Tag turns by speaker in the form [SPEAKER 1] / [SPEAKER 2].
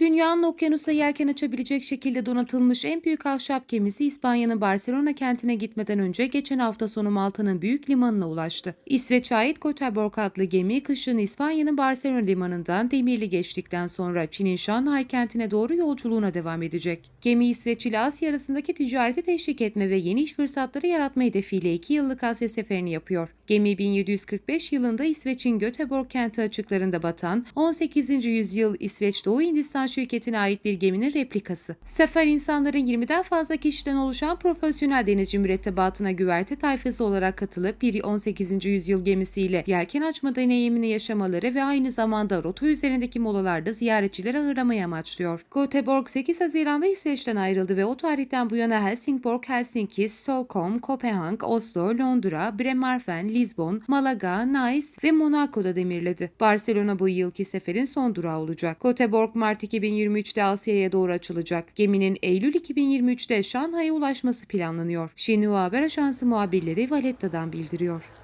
[SPEAKER 1] Dünyanın okyanusta yelken açabilecek şekilde donatılmış en büyük ahşap gemisi İspanya'nın Barcelona kentine gitmeden önce geçen hafta sonu Malta'nın büyük limanına ulaştı. İsveç'e ait Göteborg adlı gemi kışın İspanya'nın Barcelona limanından demirli geçtikten sonra Çin'in Şanghay kentine doğru yolculuğuna devam edecek. Gemi İsveç ile Asya arasındaki ticareti teşvik etme ve yeni iş fırsatları yaratma hedefiyle 2 yıllık Asya seferini yapıyor. Gemi 1745 yılında İsveç'in Göteborg kenti açıklarında batan 18. yüzyıl İsveç Doğu Hindistan şirketine ait bir geminin replikası. Sefer insanların 20'den fazla kişiden oluşan profesyonel denizci mürettebatına güverte tayfası olarak katılıp bir 18. yüzyıl gemisiyle yelken açma deneyimini yaşamaları ve aynı zamanda rota üzerindeki molalarda ziyaretçileri ağırlamayı amaçlıyor. Göteborg 8 Haziran'da İsveç'ten ayrıldı ve o tarihten bu yana Helsingborg, Helsinki, Stockholm, Kopenhag, Oslo, Londra, Bremerhaven, Lisbon, Malaga, Nice ve Monaco'da demirledi. Barcelona bu yılki seferin son durağı olacak. Göteborg Mart 2023'te Asya'ya doğru açılacak. Geminin Eylül 2023'te Şanghay'a ulaşması planlanıyor. Xinhua Haber Ajansı muhabirleri Valletta'dan bildiriyor.